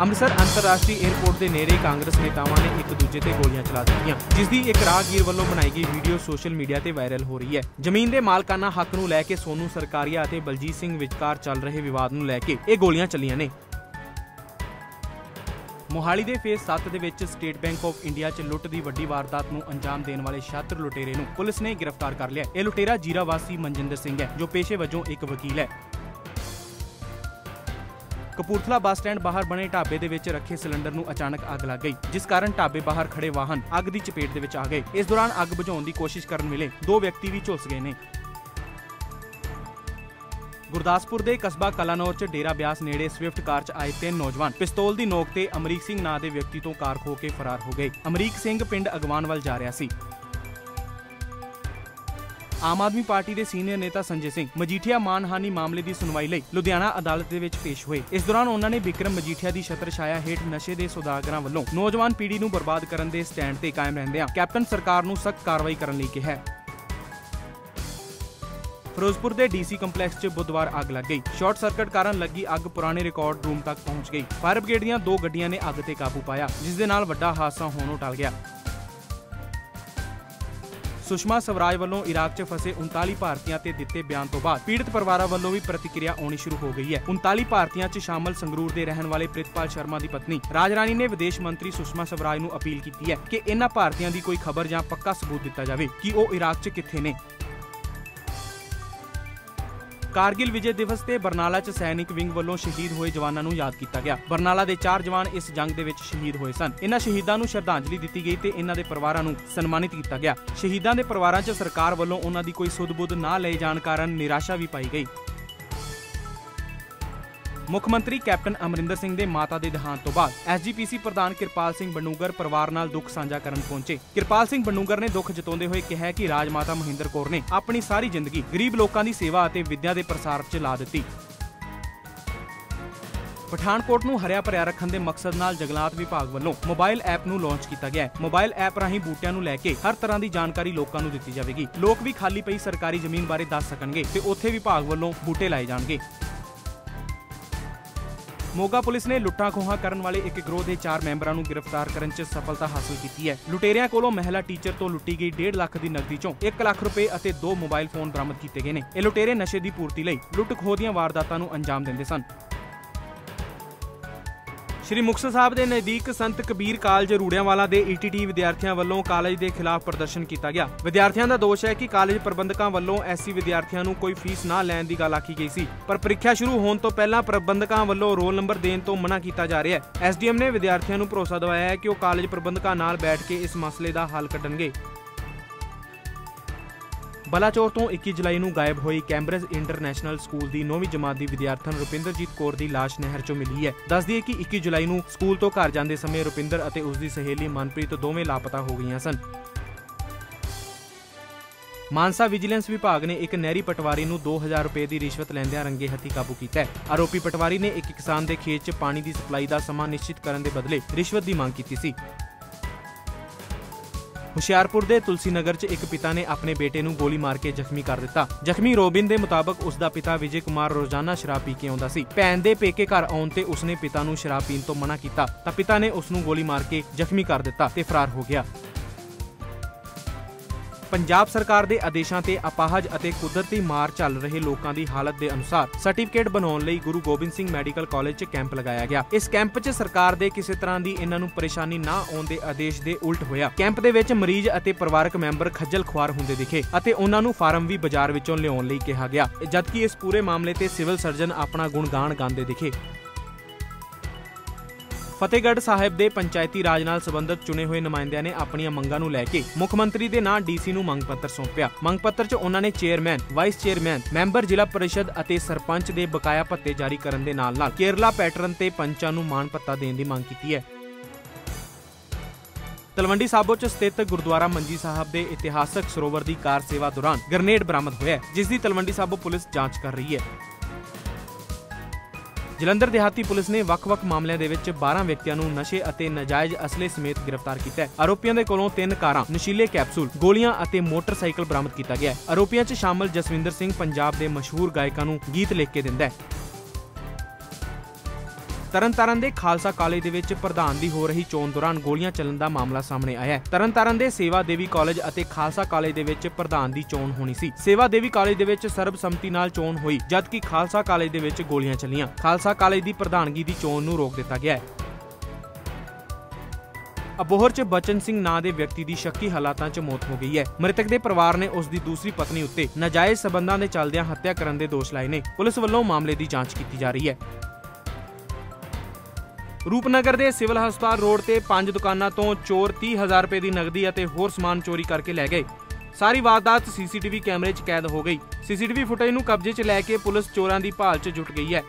ਅੰਮ੍ਰਿਤਸਰ ਅੰਤਰਰਾਸ਼ਟਰੀ ਏਅਰਪੋਰਟ ਦੇ ਨੇੜੇ ਕਾਂਗਰਸ ਨੇਤਾਵਾਂ ਨੇ ਇੱਕ ਦੂਜੇ ਤੇ ਗੋਲੀਆਂ ਚਲਾ ਦਿੱਤੀਆਂ ਜਿਸ ਦੀ ਇੱਕ ਰਾਹਗੀਰ ਵੱਲੋਂ ਬਣਾਈ ਗਈ ਵੀਡੀਓ ਸੋਸ਼ਲ ਮੀਡੀਆ ਤੇ ਵਾਇਰਲ ਹੋ ਰਹੀ ਹੈ। ਜ਼ਮੀਨ ਦੇ ਮਾਲਕਾਨਾ ਹੱਕ ਨੂੰ ਲੈ ਕੇ ਸੋਨੂ ਸਰਕਾਰੀਆ ਅਤੇ ਬਲਜੀਤ ਸਿੰਘ ਵਿਚਕਾਰ ਚੱਲ ਰਹੇ ਵਿਵਾਦ ਨੂੰ ਲੈ ਕੇ ਇਹ ਗੋਲੀਆਂ ਚੱਲੀਆਂ ਨੇ। ਮੋਹਾਲੀ ਦੇ ਫੇਸ 7 ਦੇ ਵਿੱਚ ਸਟੇਟ ਬੈਂਕ ਆਫ ਇੰਡੀਆ 'ਚ ਲੁੱਟ ਦੀ ਵੱਡੀ ਵਾਰਦਾਤ ਨੂੰ ਅੰਜਾਮ ਦੇਣ ਵਾਲੇ ਛਾਤਰ ਲੁਟੇਰੇ ਨੂੰ ਪੁਲਿਸ ਨੇ ਗ੍ਰਿਫਤਾਰ ਕਰ ਲਿਆ। ਇਹ ਲੁਟੇਰਾ ਜੀਰਾ ਵਾਸੀ ਮਨਜਿੰਦਰ ਸਿੰਘ ਹੈ, ਜੋ ਪੇਸ਼ੇ ਵਜੋਂ ਇੱਕ ਵਕੀਲ ਹੈ। ਕਪੂਰਥਲਾ ਬੱਸ ਸਟੈਂਡ ਬਾਹਰ ਬਣੇ ਢਾਬੇ ਦੇ ਵਿੱਚ ਰੱਖੇ ਸਿਲੰਡਰ ਨੂੰ ਅਚਾਨਕ ਅੱਗ ਲੱਗ ਗਈ, ਜਿਸ ਕਾਰਨ ਢਾਬੇ ਬਾਹਰ ਖੜੇ ਵਾਹਨ ਅੱਗ ਦੀ ਚਪੇਟ ਦੇ ਵਿੱਚ ਆ ਗਏ। ਇਸ ਦੌਰਾਨ ਅੱਗ ਬੁਝਾਉਣ ਦੀ ਕੋਸ਼ਿਸ਼ ਕਰਨ ਵੇਲੇ ਦੋ ਵਿਅਕਤੀ ਵੀ ਝੁਲਸ ਗਏ ਨੇ। ਗੁਰਦਾਸਪੁਰ ਦੇ ਕਸਬਾ ਕਲਾਨੌਰ 'ਚ ਡੇਰਾ ਬਿਆਸ ਨੇੜੇ ਸਵਿਫਟ ਕਾਰ 'ਚ ਆਏ ਤਿੰਨ ਨੌਜਵਾਨ ਪਿਸਤੌਲ ਦੀ ਨੋਕ ਤੇ ਅਮਰੀਕ ਸਿੰਘ ਨਾਂ ਦੇ ਵਿਅਕਤੀ ਤੋਂ ਕਾਰ ਖੋ ਕੇ ਫਰਾਰ ਹੋ ਗਏ। ਅਮਰੀਕ ਸਿੰਘ ਪਿੰਡ ਅਗਵਾਨ ਵੱਲ ਜਾ ਰਿਹਾ ਸੀ। ਆਮ ਆਦਮੀ ਪਾਰਟੀ ਦੇ ਸੀਨੀਅਰ ਨੇਤਾ ਸੰਜੇ ਸਿੰਘ ਮਜੀਠੀਆ ਮਾਨਹਾਨੀ ਮਾਮਲੇ ਦੀ ਸੁਣਵਾਈ ਲਈ ਲੁਧਿਆਣਾ ਅਦਾਲਤ ਦੇ ਵਿੱਚ ਪੇਸ਼ ਹੋਏ। ਇਸ ਦੌਰਾਨ ਉਹਨਾਂ ਨੇ ਵਿਕਰਮ ਮਜੀਠੀਆ ਦੀ ਛਤਰ ਛਾਇਆ ਹੇਠ ਨਸ਼ੇ ਦੇ ਸੁਦਾਗਰਾਂ ਵੱਲੋਂ ਨੌਜਵਾਨ ਪੀੜ੍ਹੀ ਨੂੰ ਬਰਬਾਦ ਕਰਨ ਦੇ ਸਟੈਂਡ ਤੇ ਕਾਇਮ ਰਹਿੰਦਿਆਂ ਕੈਪਟਨ ਸਰਕਾਰ ਨੂੰ ਸਖਤ ਕਾਰਵਾਈ ਕਰਨ ਲਈ ਕਿਹਾ। ਹੈ ਫਿਰੋਜ਼ਪੁਰ ਦੇ ਡੀਸੀ ਕੰਪਲੈਕਸ 'ਚ ਬੁੱਧਵਾਰ ਅੱਗ ਲੱਗ ਗਈ। ਸ਼ਾਰਟ ਸਰਕਟ ਕਾਰਨ ਲੱਗੀ ਅੱਗ ਪੁਰਾਣੇ ਰਿਕਾਰਡ ਰੂਮ ਤੱਕ ਪਹੁੰਚ ਗਈ। ਫਾਇਰ ਬ੍ਰਿਗੇਡ ਦੀਆਂ ਦੋ ਗੱਡੀਆਂ ਨੇ ਅੱਗ ਤੇ ਕਾਬੂ ਪਾਇਆ, ਜਿਸ ਦੇ ਨਾਲ ਵੱਡਾ ਹਾਦਸਾ ਹੋਣੋਂ ਟਲ ਗਿਆ। ਸੁਸ਼ਮਾ ਸਵਰਾਜ ਵੱਲੋਂ ਇਰਾਕ 'ਚ ਫਸੇ 39 ਭਾਰਤੀਆਂ ਤੇ ਦਿੱਤੇ ਬਿਆਨ ਤੋਂ ਬਾਅਦ ਪੀੜਤ ਪਰਿਵਾਰਾਂ ਵੱਲੋਂ ਵੀ ਪ੍ਰਤੀਕਿਰਿਆ ਆਉਣੀ ਸ਼ੁਰੂ ਹੋ ਗਈ ਹੈ। 39 ਭਾਰਤੀਆਂ 'ਚ ਸ਼ਾਮਲ ਸੰਗਰੂਰ ਦੇ ਰਹਿਣ ਵਾਲੇ ਪ੍ਰਿਤਪਾਲ ਸ਼ਰਮਾ ਦੀ ਪਤਨੀ ਰਾਜ ਰਾਣੀ ਨੇ ਵਿਦੇਸ਼ ਮੰਤਰੀ ਸੁਸ਼ਮਾ ਸਵਰਾਜ ਨੂੰ ਅਪੀਲ ਕੀਤੀ ਹੈ ਕਿ ਇਹਨਾਂ ਭਾਰਤੀਆਂ ਦੀ ਕੋਈ ਖਬਰ ਜਾਂ ਪੱਕਾ ਸਬੂਤ ਦਿੱਤਾ ਜਾਵੇ ਕਿ ਉਹ ਇਰਾਕ 'ਚ ਕਿੱਥੇ ਨੇ। ਕਾਰਗਿਲ ਵਿਜੇ ਦਿਵਸ ਤੇ ਬਰਨਾਲਾ 'ਚ ਸੈਨਿਕ ਵਿੰਗ ਵੱਲੋਂ ਸ਼ਹੀਦ ਹੋਏ ਜਵਾਨਾਂ ਨੂੰ ਯਾਦ ਕੀਤਾ ਗਿਆ। ਬਰਨਾਲਾ ਦੇ ਚਾਰ ਜਵਾਨ ਇਸ ਜੰਗ ਦੇ ਵਿੱਚ ਸ਼ਹੀਦ ਹੋਏ ਸਨ। ਇਹਨਾਂ ਸ਼ਹੀਦਾਂ ਨੂੰ ਸ਼ਰਧਾਂਜਲੀ ਦਿੱਤੀ ਗਈ ਤੇ ਇਹਨਾਂ ਦੇ ਪਰਿਵਾਰਾਂ ਨੂੰ ਸਨਮਾਨਿਤ ਕੀਤਾ ਗਿਆ। ਸ਼ਹੀਦਾਂ ਦੇ ਪਰਿਵਾਰਾਂ 'ਚ ਸਰਕਾਰ ਵੱਲੋਂ ਉਹਨਾਂ ਦੀ ਕੋਈ ਸੁੱਧ-ਬੁੱਧ ਨਾ ਲਏ ਜਾਣ ਕਾਰਨ ਨਿਰਾਸ਼ਾ ਵੀ ਪਾਈ ਗਈ। ਮੁੱਖ ਮੰਤਰੀ ਕੈਪਟਨ ਅਮਰਿੰਦਰ ਸਿੰਘ ਦੇ ਮਾਤਾ ਦੇ ਦੇਹਾਂਤ ਤੋਂ ਬਾਅਦ ਐਸਜੀਪੀਸੀ ਪ੍ਰਧਾਨ ਕਿਰਪਾਲ ਸਿੰਘ ਬਨੂਗਰ ਪਰਿਵਾਰ ਨਾਲ ਦੁੱਖ ਸਾਂਝਾ ਕਰਨ ਪਹੁੰਚੇ। ਕਿਰਪਾਲ ਸਿੰਘ ਬਨੂਗਰ ਨੇ ਦੁੱਖ ਜਤਾਉਂਦੇ ਹੋਏ ਕਿਹਾ ਕਿ ਰਾਜ ਮਾਤਾ ਮਹਿੰਦਰ ਕੌਰ ਨੇ ਆਪਣੀ ਸਾਰੀ ਜ਼ਿੰਦਗੀ ਗਰੀਬ ਲੋਕਾਂ ਦੀ ਸੇਵਾ ਅਤੇ ਵਿਦਿਆ ਦੇ ਪ੍ਰਸਾਰ 'ਚ ਲਾ ਦਿੱਤੀ। ਪਠਾਨਕੋਟ ਨੂੰ ਹਰਿਆ ਭਰਿਆ ਰੱਖਣ ਦੇ ਮਕਸਦ ਨਾਲ ਜੰਗਲਾਤ ਵਿਭਾਗ ਵੱਲੋਂ ਮੋਬਾਈਲ ਐਪ ਨੂੰ ਲਾਂਚ ਕੀਤਾ ਗਿਆ ਹੈ। ਮੋਬਾਈਲ ਐਪ ਰਾਹੀਂ ਬੂਟਿਆਂ ਨੂੰ ਲੈ ਕੇ ਹਰ ਤਰ੍ਹਾਂ ਦੀ ਜਾਣਕਾਰੀ ਲੋਕਾਂ ਨੂੰ ਦਿੱਤੀ ਜਾਵੇਗੀ। ਲੋਕ ਵੀ ਖਾਲੀ ਪਈ ਸਰਕਾਰੀ ਜ਼ਮੀਨ ਬਾਰੇ ਦੱਸ ਸਕਣਗੇ ਤੇ ਉੱਥੇ ਵਿਭਾਗ ਵੱਲੋਂ ਬੂਟੇ ਲਾਏ ਜਾਣਗੇ। ਮੋਗਾ ਪੁਲਿਸ ਨੇ ਲੁੱਟਾਂ ਖੋਹਾਂ ਕਰਨ ਵਾਲੇ ਇੱਕ ਗਰੋਹ ਦੇ 4 ਮੈਂਬਰਾਂ ਨੂੰ ਗ੍ਰਿਫਤਾਰ ਕਰਨ 'ਚ ਸਫਲਤਾ ਹਾਸਲ ਕੀਤੀ ਹੈ। ਲੁਟੇਰਿਆਂ ਕੋਲੋਂ ਮਹਿਲਾ ਟੀਚਰ ਤੋਂ ਲੁੱਟੀ ਗਈ 1.5 ਲੱਖ ਦੀ ਨਕਦੀ 'ਚੋਂ 1 ਲੱਖ ਰੁਪਏ ਅਤੇ ਦੋ ਮੋਬਾਈਲ ਫੋਨ ਬਰਾਮਦ ਕੀਤੇ ਗਏ ਨੇ। ਇਹ ਲੁਟੇਰੇ ਨਸ਼ੇ ਦੀ ਪੂਰਤੀ ਲਈ ਲੁੱਟ ਖੋਹ ਦੀਆਂ ਵਾਰਦਾਤਾਂ ਨੂੰ ਅੰਜਾਮ ਦਿੰਦੇ ਸਨ। ਸ਼੍ਰੀ ਮੁਕਤਸਰ ਸਾਹਿਬ ਦੇ ਨਜ਼ਦੀਕ ਸੰਤ ਕਬੀਰ ਕਾਲਜ ਰੂੜਿਆਂਵਾਲਾ ਦੇ ਈਟੀਟੀ ਵਿਦਿਆਰਥੀਆਂ ਵੱਲੋਂ ਕਾਲਜ ਦੇ ਖਿਲਾਫ ਪ੍ਰਦਰਸ਼ਨ ਕੀਤਾ ਗਿਆ। ਵਿਦਿਆਰਥੀਆਂ ਦਾ ਦੋਸ਼ ਹੈ ਕਿ ਕਾਲਜ ਪ੍ਰਬੰਧਕਾਂ ਵੱਲੋਂ ਐਸਸੀ ਵਿਦਿਆਰਥੀਆਂ ਨੂੰ ਕੋਈ ਫੀਸ ਨਾ ਲੈਣ ਦੀ ਗੱਲ ਆਖੀ ਗਈ ਸੀ। ਪਰ ਪ੍ਰੀਖਿਆ ਸ਼ੁਰੂ ਹੋਣ ਤੋਂ ਪਹਿਲਾਂ ਪ੍ਰਬੰਧਕਾਂ ਵੱਲੋਂ ਰੋਲ ਨੰਬਰ ਦੇਣ ਤੋਂ ਮਨਾ ਕੀਤਾ ਜਾ ਰਿਹਾ ਹੈ। ਐਸਡੀਐਮ ਨੇ ਵਿਦਿਆਰਥੀਆਂ ਨੂੰ ਭਰੋਸਾ ਦਿਵਾਇਆ ਹੈ ਕਿ ਉਹ ਕਾਲਜ ਪ੍ਰਬੰਧਕਾਂ ਨਾਲ ਬੈਠ ਕੇ ਇਸ ਮਸਲੇ ਦਾ ਹੱਲ ਕੱਢਣਗੇ। ਬਲਾਚੌਰ ਤੋਂ 21 ਜੁਲਾਈ ਨੂੰ ਗਾਇਬ ਹੋਈ ਕੈਂਬਰਜ ਇੰਟਰਨੈਸ਼ਨਲ ਸਕੂਲ ਦੀ 9ਵੀਂ ਜਮਾਤ ਦੀ ਵਿਦਿਆਰਥਣ ਰੁਪਿੰਦਰਜੀਤ ਕੌਰ ਦੀ ਲਾਸ਼ ਨਹਿਰ 'ਚੋਂ ਮਿਲੀ ਹੈ। ਦੱਸਦੀ ਹੈ ਕਿ 21 ਜੁਲਾਈ ਨੂੰ ਸਕੂਲ ਤੋਂ ਘਰ ਜਾਂਦੇ ਸਮੇਂ ਰੁਪਿੰਦਰ ਅਤੇ ਉਸ ਦੀ ਸਹੇਲੀ ਮਨਪ੍ਰੀਤ ਦੋਵੇਂ ਲਾਪਤਾ ਹੋ ਗਈਆਂ ਸਨ। ਮਾਨਸਾ ਵਿਜੀਲੈਂਸ ਵਿਭਾਗ ਨੇ ਇੱਕ ਨਹਿਰੀ ਪਟਵਾਰੀ ਨੂੰ 2000 ਰੁਪਏ ਦੀ ਰਿਸ਼ਵਤ ਲੈਂਦਿਆਂ ਰੰਗੇ ਹੱਥੀ ਕਾਬੂ ਕੀਤਾ ਹੈ। ਆਰੋਪੀ ਪਟਵਾਰੀ ਨੇ ਇੱਕ ਕਿਸਾਨ ਦੇ ਖੇਤ 'ਚ ਪਾਣੀ ਦੀ ਸਪਲਾਈ ਦਾ ਸਮਾਂ ਨਿਸ਼ਚਿਤ ਕਰਨ ਦੇ ਬਦਲੇ ਰਿਸ਼ਵਤ ਦੀ ਮੰਗ ਕੀਤੀ ਸੀ। ਹੁਸ਼ਿਆਰਪੁਰ ਦੇ ਤੁਲਸੀ ਨਗਰ 'ਚ ਇੱਕ ਪਿਤਾ ਨੇ ਆਪਣੇ ਬੇਟੇ ਨੂੰ ਗੋਲੀ ਮਾਰ ਕੇ ਜ਼ਖਮੀ ਕਰ ਦਿੱਤਾ। ਜ਼ਖਮੀ ਰੋਬਿਨ ਦੇ ਮੁਤਾਬਕ ਉਸ ਦਾ ਪਿਤਾ ਵਿਜੇ ਕੁਮਾਰ ਰੋਜ਼ਾਨਾ ਸ਼ਰਾਬ ਪੀ ਕੇ ਆਉਂਦਾ ਸੀ। ਭੈਣ ਦੇ ਪੇਕੇ ਘਰ ਆਉਣ ਤੇ ਉਸਨੇ ਪਿਤਾ ਨੂੰ ਸ਼ਰਾਬ ਪੀਣ ਤੋਂ ਮਨਾ ਕੀਤਾ ਤਾਂ ਪਿਤਾ ਨੇ ਉਸ ਨੂੰ ਗੋਲੀ ਮਾਰ ਕੇ ਜ਼ਖਮੀ ਕਰ ਦਿੱਤਾ ਤੇ ਫਰਾਰ ਹੋ ਗਿਆ। ਪੰਜਾਬ ਸਰਕਾਰ ਦੇ ਆਦੇਸ਼ਾਂ ਤੇ ਅਪਾਹਜ ਅਤੇ ਕੁਦਰਤੀ ਮਾਰ ਚੱਲ ਰਹੇ ਲੋਕਾਂ ਦੀ ਹਾਲਤ ਦੇ ਅਨੁਸਾਰ ਸਰਟੀਫਿਕੇਟ ਬਣਾਉਣ ਲਈ ਗੁਰੂ ਗੋਬਿੰਦ ਸਿੰਘ ਮੈਡੀਕਲ ਕਾਲਜ 'ਚ ਕੈਂਪ ਲਗਾਇਆ ਗਿਆ। ਇਸ ਕੈਂਪ 'ਚ ਸਰਕਾਰ ਦੇ ਕਿਸੇ ਤਰ੍ਹਾਂ ਦੀ ਇਹਨਾਂ ਨੂੰ ਪਰੇਸ਼ਾਨੀ ਨਾ ਆਉਣ ਦੇ ਆਦੇਸ਼ ਦੇ ਉਲਟ ਹੋਇਆ। ਕੈਂਪ ਦੇ ਵਿੱਚ ਮਰੀਜ਼ ਅਤੇ ਪਰਿਵਾਰਕ ਮੈਂਬਰ ਖੱਜਲ ਖੁਆਰ ਹੁੰਦੇ ਦਿਖੇ ਅਤੇ ਉਹਨਾਂ ਨੂੰ ਫਾਰਮ ਵੀ ਬਾਜ਼ਾਰ ਵਿੱਚੋਂ ਲਿਆਉਣ ਲਈ ਕਿਹਾ ਗਿਆ। ਜਦਕਿ ਇਸ ਪੂਰੇ ਮਾਮਲੇ ਤੇ ਸਿਵਲ ਸਰਜਨ ਆਪਣਾ ਗੁਣਗਾਨ ਗਾਉਂਦੇ ਦਿਖੇ। ਫਤਿਹਗੜ੍ਹ ਸਾਹਿਬ ਦੇ ਪੰਚਾਇਤੀ ਰਾਜ ਨਾਲ ਸੰਬੰਧਿਤ ਚੁਣੇ ਹੋਏ ਨੁਮਾਇੰਦਿਆਂ ਨੇ ਆਪਣੀਆਂ ਮੰਗਾਂ ਨੂੰ ਲੈ ਕੇ ਮੁੱਖ ਮੰਤਰੀ ਦੇ ਨਾਂ ਡੀਸੀ ਨੂੰ ਮੰਗ ਪੱਤਰ ਸੌਂਪਿਆ। ਮੰਗ ਪੱਤਰ 'ਚ ਉਹਨਾਂ ਨੇ ਚੇਅਰਮੈਨ, ਵਾਈਸ ਚੇਅਰਮੈਨ, ਮੈਂਬਰ ਜ਼ਿਲ੍ਹਾ ਪਰਿਸ਼ਦ ਅਤੇ ਸਰਪੰਚ ਦੇ ਬਕਾਇਆ ਭੱਤੇ ਜਾਰੀ ਕਰਨ ਦੇ ਨਾਲ-ਨਾਲ ਕੇਰਲਾ ਪੈਟਰਨ ਤੇ ਪੰਚਾਂ ਨੂੰ ਮਾਣ ਪੱਤਾ ਦੇਣ ਦੀ ਮੰਗ ਕੀਤੀ ਹੈ। ਤਲਵੰਡੀ ਸਾਬੋ 'ਚ ਸਥਿਤ ਗੁਰਦੁਆਰਾ ਮੰਜੀ ਸਾਹਿਬ ਦੇ ਇਤਿਹਾਸਕ ਸਰੋਵਰ ਦੀ ਕਾਰ ਸੇਵਾ ਦੌਰਾਨ ਗ੍ਰਨੇਡ ਬਰਾਮਦ ਹੋਇਆ ਜਿਸ ਦੀ ਤਲਵੰਡੀ ਸਾਬੋ ਪੁਲਿਸ ਜਾਂਚ ਕਰ ਰਹੀ ਹੈ। ਜਲੰਧਰ ਦਿਹਾਤੀ ਪੁਲਿਸ ਨੇ ਵੱਖ-ਵੱਖ ਮਾਮਲਿਆਂ ਦੇ ਵਿੱਚ 12 ਵਿਅਕਤੀਆਂ ਨੂੰ ਨਸ਼ੇ ਅਤੇ ਨਾਜਾਇਜ਼ ਅਸਲੇ ਸਮੇਤ ਗ੍ਰਿਫਤਾਰ ਕੀਤਾ ਹੈ। ਆਰੋਪੀਆਂ ਦੇ ਕੋਲੋਂ ਤਿੰਨ ਕਾਰਾਂ, ਨਸ਼ੀਲੇ ਕੈਪਸੂਲ, ਗੋਲੀਆਂ ਅਤੇ ਮੋਟਰਸਾਈਕਲ ਬਰਾਮਦ ਕੀਤਾ ਗਿਆ ਹੈ। ਆਰੋਪੀਆਂ 'ਚ ਸ਼ਾਮਲ ਜਸਵਿੰਦਰ ਸਿੰਘ ਪੰਜਾਬ ਦੇ ਮਸ਼ਹੂਰ ਗਾਇਕਾਂ ਨੂੰ ਗੀਤ ਲਿਖ ਕੇ ਦਿੰਦਾ ਹੈ। ਤਰਨਤਾਰਨ ਦੇ ਖਾਲਸਾ ਕਾਲਜ ਦੇ ਵਿੱਚ ਪ੍ਰਧਾਨ ਦੀ ਹੋ ਰਹੀ ਚੋਣ ਦੌਰਾਨ ਗੋਲੀਆਂ ਚੱਲਣ ਦਾ ਮਾਮਲਾ ਸਾਹਮਣੇ ਆਇਆ ਹੈ। ਤਰਨਤਾਰਨ ਦੇ ਸੇਵਾ ਦੇਵੀ ਕਾਲਜ ਅਤੇ ਖਾਲਸਾ ਕਾਲਜ ਦੇ ਵਿੱਚ ਪ੍ਰਧਾਨ ਦੀ ਚੋਣ ਹੋਣੀ ਸੀ। ਸੇਵਾ ਦੇਵੀ ਕਾਲਜ ਦੇ ਵਿੱਚ ਸਰਬਸੰਮਤੀ ਨਾਲ ਚੋਣ ਹੋਈ, ਜਦਕਿ ਖਾਲਸਾ ਕਾਲਜ ਦੇ ਵਿੱਚ ਗੋਲੀਆਂ ਚੱਲੀਆਂ। ਖਾਲਸਾ ਕਾਲਜ ਦੀ ਪ੍ਰਧਾਨਗੀ ਦੀ ਚੋਣ ਨੂੰ ਰੋਕ ਦਿੱਤਾ ਗਿਆ ਹੈ। ਅਬੋਹਰ 'ਚ ਬਚਨ ਸਿੰਘ ਨਾਂ ਦੇ ਵਿਅਕਤੀ ਦੀ ਸ਼ੱਕੀ ਹਾਲਾਤਾਂ 'ਚ ਮੌਤ ਹੋ ਗਈ ਹੈ। ਮ੍ਰਿਤਕ ਦੇ ਪਰਿਵਾਰ ਨੇ ਉਸ ਦੀ ਦੂਸਰੀ ਪਤਨੀ ਉੱਤੇ ਨਾਜਾਇਜ਼ ਸਬੰਧਾਂ ਦੇ ਚੱਲਦਿਆਂ ਹੱਤਿਆ ਕਰਨ ਦੇ ਦੋਸ਼ ਲਾਏ ਨੇ। ਪੁਲਿਸ ਵੱਲੋਂ ਮਾਮਲੇ ਦੀ ਜਾਂਚ ਕੀਤੀ ਜਾ ਰਹੀ ਹੈ। ਰੂਪਨਗਰ ਦੇ ਸਿਵਲ ਹਸਪਤਾਲ ਰੋਡ ਤੇ ਪੰਜ ਦੁਕਾਨਾਂ ਤੋਂ ਚੋਰ 30000 ਰੁਪਏ ਦੀ ਨਗਦੀ ਅਤੇ ਹੋਰ ਸਮਾਨ ਚੋਰੀ ਕਰਕੇ ਲੈ ਗਏ। ਸਾਰੀ ਵਾਰਦਾਤ ਸੀਸੀਟੀਵੀ ਕੈਮਰੇ 'ਚ ਕੈਦ ਹੋ ਗਈ। ਸੀਸੀਟੀਵੀ ਫੁਟੇਜ ਨੂੰ ਕਬਜ਼ੇ 'ਚ ਲੈ ਕੇ ਪੁਲਿਸ ਚੋਰਾਂ ਦੀ ਭਾਲ 'ਚ ਜੁਟ ਗਈ ਹੈ।